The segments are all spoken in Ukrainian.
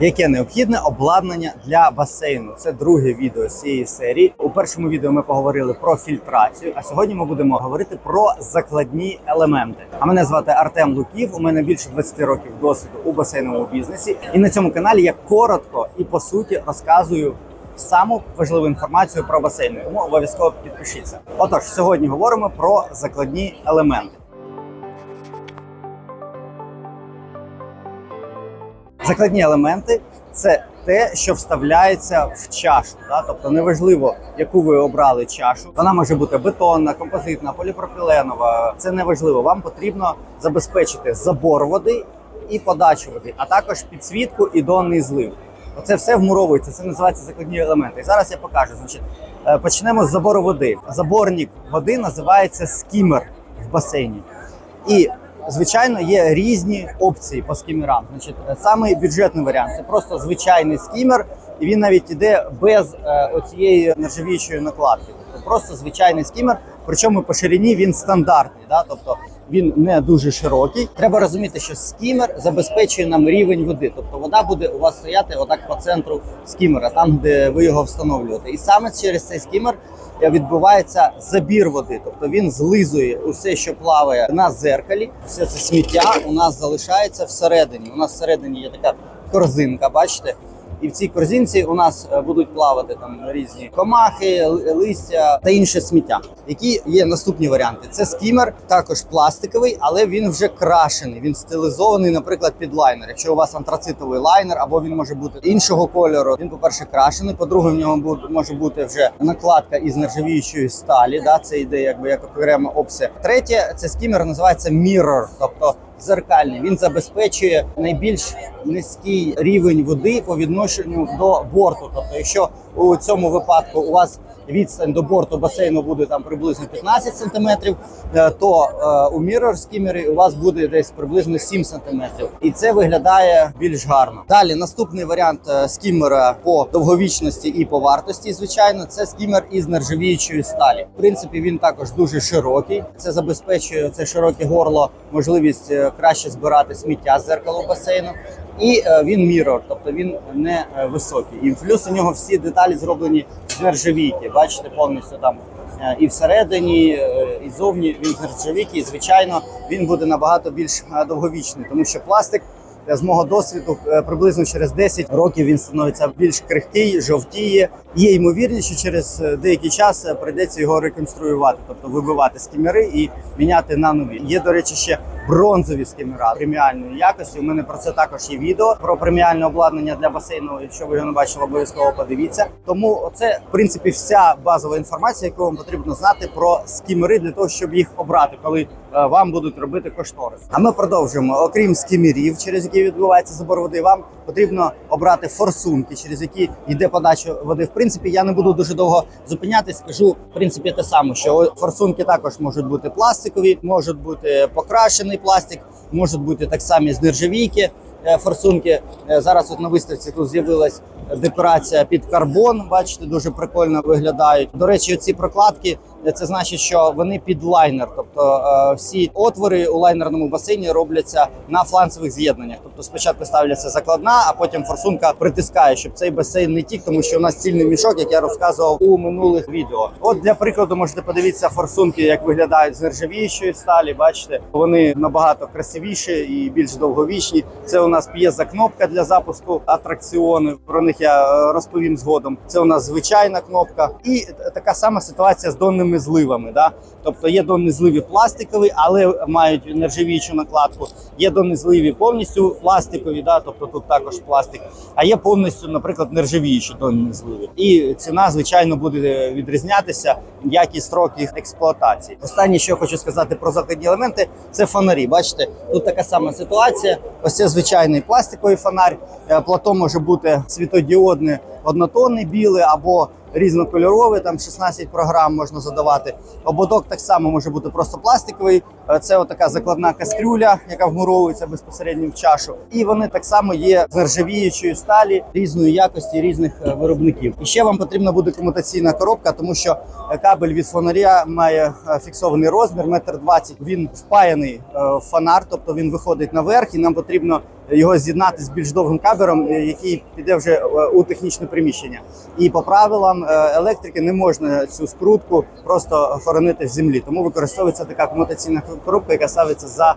Яке необхідне обладнання для басейну? Це друге відео цієї серії. У першому відео ми поговорили про фільтрацію. А сьогодні ми будемо говорити про закладні елементи. А мене звати Артем Луків. У мене більше 20 років досвіду у басейновому бізнесі. І на цьому каналі я коротко і по суті розказую саму важливу інформацію про басейни. Тому обов'язково підпишіться. Отож, сьогодні говоримо про закладні елементи. Закладні елементи це те, що вставляється в чашу. Да? Тобто неважливо, яку ви обрали чашу. Вона може бути бетонна, композитна, поліпропіленова. Це неважливо. Вам потрібно забезпечити забор води і подачу води, а також підсвітку і донний злив. Оце все вмуровується. Це називається закладні елементи. І зараз я покажу. Значить, е, почнемо з забору води. Заборник води називається скімер в басейні. І звичайно є різні опції по скімерам. Значить, Саме бюджетний варіант це просто звичайний скімер, і він навіть іде без е, оцієї нержавіючої накладки. Тобто просто звичайний скімер. Причому по ширині він стандартний, да? тобто він не дуже широкий. Треба розуміти, що скімер забезпечує нам рівень води. Тобто вода буде у вас стояти отак по центру скімера, там де ви його встановлюєте. І саме через цей скімер е, відбувається забір води. Тобто він злизує усе, що плаває на зеркалі. Все це сміття у нас залишається всередині. У нас всередині є така корзинка, бачите. І в цій корзинці у нас е, будуть плавати там різні комахи, листя та інше сміття. Які є наступні варіанти? Це скімер, також пластиковий, але він вже крашений. Він стилізований, наприклад, під лайнер. Якщо у вас антрацитовий лайнер, або він може бути іншого кольору. Він, по-перше, крашений. По-друге, в нього може бути вже накладка із нержавіючої сталі. Да, це йде якби як окрема опція. Третє, це скімер називається mirror, тобто зеркальний. Він забезпечує найбільш низький рівень води по відношенню до борту. Тобто, якщо у цьому випадку у вас відстань до борту басейну буде там приблизно 15 сантиметрів, е, то е, у mirror скімері у вас буде десь приблизно 7 сантиметрів, і це виглядає більш гарно. Далі наступний варіант е, скімера по довговічності і по вартості, звичайно, це скімер із нержавіючої сталі. В принципі, він також дуже широкий. Це забезпечує це широке горло, можливість краще збирати сміття з зеркалу басейну. І е, він мірор, тобто він не е, високий. І плюс у нього всі деталі зроблені з нержавійки. Бачите, повністю там е, і всередині, і зовні він з нержавійки. І звичайно, він буде набагато більш довговічний, тому що пластик. З мого досвіду приблизно через 10 років він становиться більш крихкий, жовтіє. Є ймовірність, що через деякий час прийдеться його реконструювати, тобто вибивати скімери і міняти на нові. Є, до речі, ще бронзові скімера преміальної якості. У мене про це також є відео про преміальне обладнання для басейну. Якщо ви його не бачили, обов'язково подивіться. Тому це в принципі вся базова інформація, яку вам потрібно знати про скімери для того, щоб їх обрати, коли е, вам будуть робити кошторис. А ми продовжуємо. Окрім скімерів, через які відбувається забор води, вам потрібно обрати форсунки, через які йде подача води. В принципі, я не буду дуже довго зупинятись. Скажу в принципі те саме, що форсунки також можуть бути пластикові, можуть бути покрашений пластик, можуть бути так само з нержавійки. е, Форсунки Е, зараз от на виставці тут з'явилась декорація під карбон. Бачите, дуже прикольно виглядають. До речі, ці прокладки це значить, що вони під лайнер. Тобто е, всі отвори у лайнерному басейні робляться на фланцевих з'єднаннях. Тобто спочатку ставляться закладна, а потім форсунка притискає, щоб цей басейн не тік, тому що у нас цільний мішок, як я розказував у минулих відео. От для прикладу можете подивитися форсунки, як виглядають з нержавіючої сталі. Бачите, вони набагато красивіші і більш довговічні. Це у нас п'єза кнопка для запуску атракціону. Про них я е, розповім згодом. Це у нас звичайна кнопка, і така сама ситуація з донними зливами. Да? Тобто є донні зливи пластикові, але мають нержавіючу накладку. Є донні зливи повністю пластикові, да? тобто тут також пластик. А є повністю, наприклад, нержавіючі донні зливи. І ціна, звичайно, буде відрізнятися, як і строк їх експлуатації. Останнє, що я хочу сказати про закладні елементи, це фонарі. Бачите, тут така сама ситуація. Ось це звичайний пластиковий фонарь. Е, Плато може бути світодіодне, однотонне біле або різнокольорове. Там 16 програм можна задавати. Ободок так само може бути просто пластиковий. Е, Це отака закладна кастрюля, яка вмуровується безпосередньо в чашу. І вони так само є з сталі різної якості різних е, виробників. І ще вам потрібна буде комутаційна коробка, тому що е, кабель від фонаря має фіксований розмір, метр двадцять. Він впаяний в фонар, тобто він виходить наверх, і нам потрібно його з'єднати з більш довгим кабелем, е, який піде вже е, у технічне приміщення. І по правилам е, електрики не можна цю скрутку просто хоронити в землі. Тому використовується така комутаційна коробка, яка ставиться за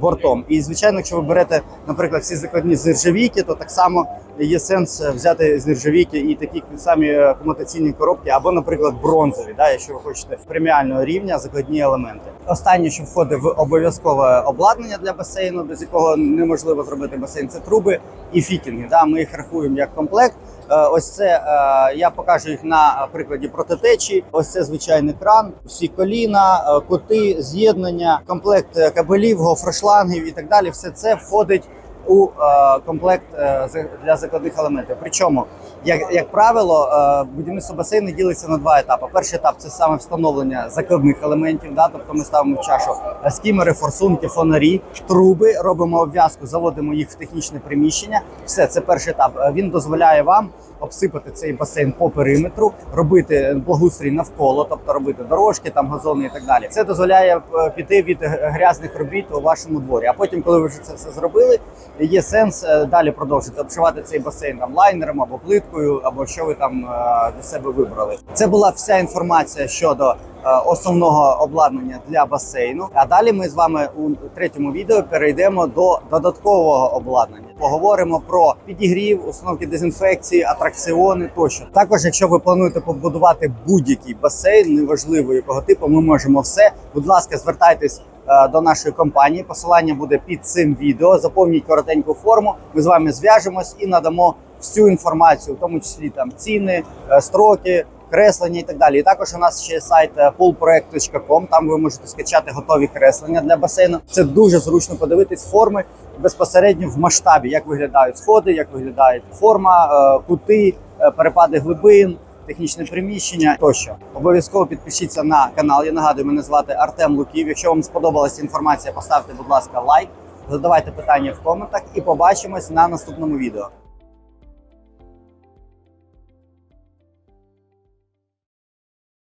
бортом. І звичайно, якщо ви берете, наприклад, всі закладні з то так само є сенс е, взяти з нержавійки і такі самі е, комутаційні коробки, або, наприклад, бронзові, да, якщо ви хочете преміального рівня закладні елементи. Останнє, що входить в обов'язкове обладнання для басейну, без якого неможливо зробити басейн, це труби і фітінги. Да, ми їх рахуємо як комплект. Е, Ось це е, я покажу їх на прикладі протитечі. Ось це звичайний кран, всі коліна, е, кути, з'єднання, комплект кабелів, гофрошлангів і так далі. Все це входить у е, комплект е, для закладних елементів. Причому, як, як правило, е, будівництво басейну ділиться на два етапи. Перший етап це саме встановлення закладних елементів. Да, тобто ми ставимо в чашу скімери, форсунки, фонарі, труби, робимо обв'язку, заводимо їх в технічне приміщення. Все, це перший етап. Він дозволяє вам обсипати цей басейн по периметру, робити благоустрій навколо, тобто робити дорожки, там газони і так далі. Це дозволяє піти від грязних робіт у вашому дворі. А потім, коли ви вже це все зробили, є сенс е, далі продовжити обшивати цей басейн там лайнером або плиткою, або що ви там е, для себе вибрали. Це була вся інформація щодо. е, Основного обладнання для басейну. А далі ми з вами у третьому відео перейдемо до додаткового обладнання. Поговоримо про підігрів, установки дезінфекції, атракціони тощо. Також, якщо ви плануєте побудувати будь-який басейн, неважливо якого типу, ми можемо все. Будь ласка, звертайтесь до нашої компанії. Посилання буде під цим відео. Заповніть коротеньку форму. Ми з вами зв'яжемось і надамо всю інформацію, в тому числі там ціни, е, строки. Креслення і так далі. І також у нас ще сайт е, poolproject.com, Там ви можете скачати готові креслення для басейну. Це дуже зручно подивитись форми безпосередньо в масштабі, як виглядають сходи, як виглядає форма, е, кути, е, перепади глибин, технічне приміщення тощо. Обов'язково підпишіться на канал. Я нагадую, мене звати Артем Луків. Якщо вам сподобалася інформація, поставте, будь ласка, лайк, задавайте питання в коментах і побачимось на наступному відео.